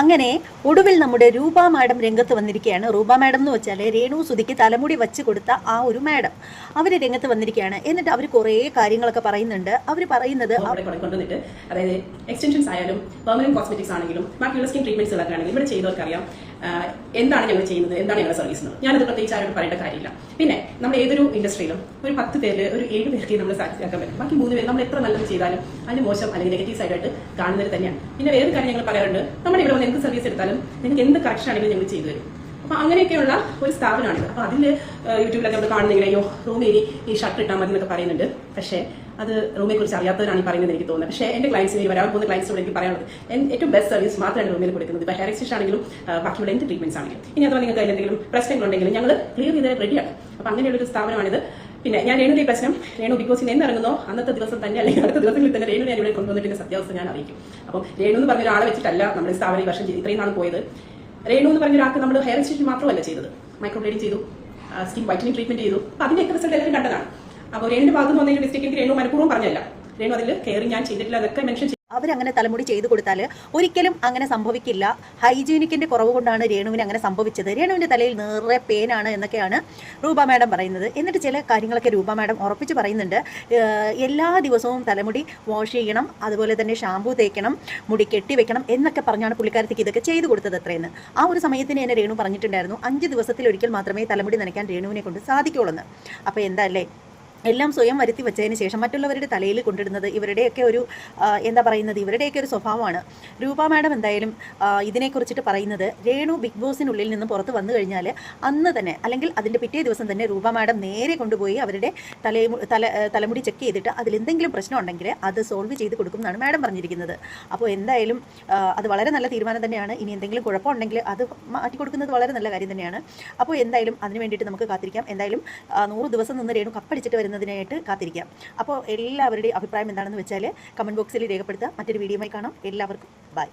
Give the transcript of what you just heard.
അങ്ങനെ ഒടുവിൽ നമ്മുടെ രൂപ മാഡം രംഗത്ത് വന്നിരിക്കുകയാണ്. രൂപ മാഡം എന്ന് വെച്ചാൽ രേണു സുധിക്ക് തലമുടി വച്ച് കൊടുത്ത ആ ഒരു മാഡം. അവർ രംഗത്ത് വന്നിരിക്കുകയാണ്. എന്നിട്ട് അവർ കുറേ കാര്യങ്ങളൊക്കെ പറയുന്നുണ്ട്. അവർ പറയുന്നത് അതായത് എക്സ്റ്റൻഷൻസ് ആയാലും പെർമനന്റ് കോസ്മെറ്റിക്സ് ആണെങ്കിലും ബാക്കിയുള്ള സ്കിൻ ട്രീറ്റ്മെന്റ്സ് ഒക്കെ ആണെങ്കിലും ഇവിടെ ചെയ്തവർക്ക് അറിയാം എന്താണ് ഞങ്ങൾ ചെയ്യുന്നത്? എന്താണ് ഞങ്ങളുടെ സർവീസ് എന്ന് ഞാനത് പ്രത്യേകിച്ച് ആരോട് പറയേണ്ട കാര്യമില്ല. പിന്നെ നമ്മൾ ഏതൊരു ഇൻഡസ്ട്രിയിലും ഒരു പത്ത് പേര് ഒരു ഏഴ് പേർക്ക് നമ്മൾ സാറ്റിസ്ഫാക്കാൻ പറ്റും. ബാക്കി മൂന്ന് പേര് നമ്മൾ എത്ര നല്ലത് ചെയ്താലും അതിന് മോശം അല്ലെങ്കിൽ നെഗറ്റീവ് സൈഡായിട്ട് കാണുന്നത് തന്നെയാണ്. പിന്നെ വേറെ കാര്യം ഞങ്ങൾ പറയാറുണ്ട് നമ്മുടെ ഇവിടെ വന്ന് എന്ത് സർവീസ് എടുത്താലും നിങ്ങൾക്ക് എന്ത് കറക്ഷൻ ആണെങ്കിലും ഞങ്ങൾ ചെയ്തു തരും. അപ്പൊ അങ്ങനെയൊക്കെയുള്ള ഒരു സ്ഥാപനമാണിത്. അപ്പൊ അതിൽ യൂട്യൂബിലൊക്കെ നമ്മൾ കാണുന്നെങ്കിൽ അയ്യോ റൂമേരി ഈ ഷർട്ട് ഇട്ടാൽ മതി എന്നൊക്കെ പറയുന്നുണ്ട്. പക്ഷേ അത് റൂമിനെ കുറിച്ച് അറിയാത്തവരാണ് ഈ പറയുന്നത് എനിക്ക് തോന്നുന്നത്. പക്ഷേ എന്റെ ക്ലയൻസിന് വരാൻ പോകുന്ന ക്ലയൻസിനോട് എനിക്ക് പറയാനുള്ളത് ഏറ്റവും ബെസ്റ്റ് സർവീസ് മാത്രമാണ് റൂമിൽ കൊടുക്കുന്നത്. ഇപ്പൊ ഹെയർ എക്സ്റ്റൻഷൻ ആണെങ്കിലും ബാക്കിയുള്ള എന്ത് ട്രീറ്റ്മെന്റ്സ് ആണെങ്കിലും. ഇനി അഥവാ നിങ്ങൾക്ക് എന്തെങ്കിലും പ്രശ്നങ്ങളുണ്ടെങ്കിലും ഞങ്ങൾ ക്ലിയർ ചെയ്ത് റെഡിയാണ് അപ്പൊ അങ്ങനെയുള്ള ഒരു സ്ഥാപനമാണിത്. പിന്നെ ഞാൻ രേണുവിന്റെ പ്രശ്നം രേണു ബിഗ് ബോസിന് എന്നിറങ്ങുന്നോ? അന്നത്തെ ദിവസം തന്നെ അല്ലെങ്കിൽ അടുത്ത ദിവസങ്ങളിൽ തന്നെ രേണു ഞാൻ ഇവിടെ കൊണ്ടുവന്നിട്ട് സത്യാവസ്ഥ ഞാൻ അറിയിക്കും. അപ്പം രേണു എന്ന് പറഞ്ഞ ഒരാളെ വെച്ചിട്ടല്ല നമ്മുടെ സ്ഥാപനം ഈ വർഷം ഇത്രയും നാൾ പോയത്. രേണു എന്ന് പറഞ്ഞ ഒരാൾക്ക് നമ്മൾ ഹെയർ എക്സ്റ്റൻഷൻ മാത്രമല്ല ചെയ്തത്. മൈക്രോബ്ലേഡിംഗ് ചെയ്തു. സ്കിൻ വൈറ്റനിങ് ട്രീറ്റ്മെന്റ് ചെയ്തു. അപ്പൊ അതിന്റെയൊക്കെ റിസൾട്ട് എല്ലാവരും കണ്ടതാണ്. അപ്പോൾ രേണുവിന്റെ ഭാഗത്ത് നിന്ന് വന്നതിന്റെ മിസ്റ്റേക്ക് എനിക്ക് രേണു മനഃപൂർവം പറഞ്ഞല്ല രേണു അതിൽ കെയറിങ് ഞാൻ ചെയ്തിട്ടില്ല. അതൊക്കെ മെൻഷൻ അവരങ്ങനെ തലമുടി ചെയ്തു കൊടുത്താൽ ഒരിക്കലും അങ്ങനെ സംഭവിക്കില്ല. ഹൈജീനിക്കിന്റെ കുറവ് കൊണ്ടാണ് രേണുവിന് അങ്ങനെ സംഭവിച്ചത്. രേണുവിന്റെ തലയിൽ നിറയെ പേനാണ് എന്നൊക്കെയാണ് രൂപ മാഡം പറയുന്നത്. എന്നിട്ട് ചില കാര്യങ്ങളൊക്കെ രൂപ മാഡം ഉറപ്പിച്ച് പറയുന്നുണ്ട്. എല്ലാ ദിവസവും തലമുടി വാഷ് ചെയ്യണം അതുപോലെ തന്നെ ഷാമ്പൂ തേക്കണം മുടി കെട്ടി വെക്കണം എന്നൊക്കെ പറഞ്ഞാണ് പുള്ളിക്കാരത്തേക്ക് ഇതൊക്കെ ചെയ്തു കൊടുത്തത് അത്രയെന്ന് ആ ഒരു സമയത്തിന് എന്നെ രേണു പറഞ്ഞിട്ടുണ്ടായിരുന്നു. അഞ്ച് ദിവസത്തിൽ ഒരിക്കൽ മാത്രമേ തലമുടി നനയ്ക്കാൻ രേണുവിനെ കൊണ്ട് സാധിക്കുള്ളൂ എന്ന് അപ്പോൾ എന്താ അല്ലേ? എല്ലാം സ്വയം വരുത്തി വെച്ചതിന് ശേഷം മറ്റുള്ളവരുടെ തലയിൽ കൊണ്ടിടുന്നത് ഇവരുടെയൊക്കെ ഒരു എന്താ പറയുന്നത്? ഇവരുടെയൊക്കെ ഒരു സ്വഭാവമാണ്. രൂപ മാഡം എന്തായാലും ഇതിനെക്കുറിച്ചിട്ട് പറയുന്നത് രേണു ബിഗ് ബോസിനുള്ളിൽ നിന്ന് പുറത്ത് വന്നു കഴിഞ്ഞാൽ അന്ന് തന്നെ അല്ലെങ്കിൽ അതിന്റെ പിറ്റേ ദിവസം തന്നെ രൂപ മാഡം നേരെ കൊണ്ടുപോയി അവരുടെ തലേ തല തലമുടി ചെക്ക് ചെയ്തിട്ട് അതിലെന്തെങ്കിലും പ്രശ്നം ഉണ്ടെങ്കിൽ അത് സോൾവ് ചെയ്ത് കൊടുക്കുമെന്നാണ് മാഡം പറഞ്ഞിരിക്കുന്നത്. അപ്പോൾ എന്തായാലും അത് വളരെ നല്ല തീരുമാനം തന്നെയാണ്. ഇനി എന്തെങ്കിലും കുഴപ്പമുണ്ടെങ്കിൽ അത് മാറ്റി കൊടുക്കുന്നത് വളരെ നല്ല കാര്യം തന്നെയാണ്. അപ്പോൾ എന്തായാലും അതിന് വേണ്ടിയിട്ട് നമുക്ക് കാത്തിരിക്കാം. എന്തായാലും നൂറ് ദിവസം നിന്ന് രേണു കപ്പടിച്ചിട്ട് വരുന്നതിനായിട്ട് കാത്തിരിക്കാം. അപ്പോൾ എല്ലാവരുടെയും അഭിപ്രായം എന്താണെന്ന് വെച്ചാൽ കമന്റ് ബോക്സിൽ രേഖപ്പെടുത്തുക. മറ്റൊരു വീഡിയോയുമായി കാണാം. എല്ലാവർക്കും ബൈ